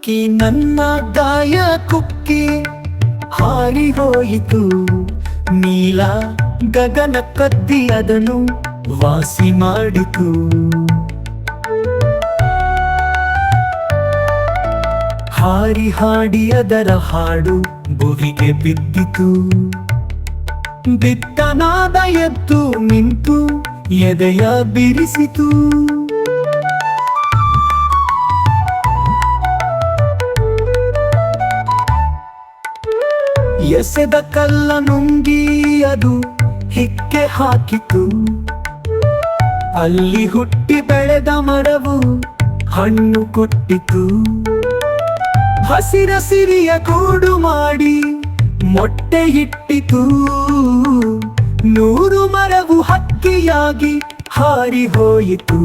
ಹಕ್ಕಿ ನನ್ನ ದಾಯ ಕುಕ್ಕಿ. ಹಾರಿ ಹೋಯಿತು. ನೀಲ ಗಗನ ಕದ್ದಿ ಅದನ್ನು ವಾಸಿ ಮಾಡಿತು. ಹಾರಿ ಹಾಡಿ ಅದರ ಹಾಡು ಬುವಿಗೆ ಬಿದ್ದಿತು. ಬಿತ್ತನಾದ ಎದ್ದು ನಿಂತು ಎದೆಯ ಬಿರಿಸಿತು. ಎಸೆದ ಕಲ್ಲ ನುಂಗಿ ಅದು ಹಿಕ್ಕೆ ಹಾಕಿತು. ಅಲ್ಲಿ ಹುಟ್ಟಿ ಬೆಳೆದ ಮರವು ಹಣ್ಣು ಕೊಟ್ಟಿತು. ಹಸಿರ ಸಿರಿಯ ಕೂಡು ಮಾಡಿ ಮೊಟ್ಟೆ ಇಟ್ಟಿತು. ನೂರು ಮರವು ಹಕ್ಕಿಯಾಗಿ ಹಾರಿ ಹೋಯಿತು.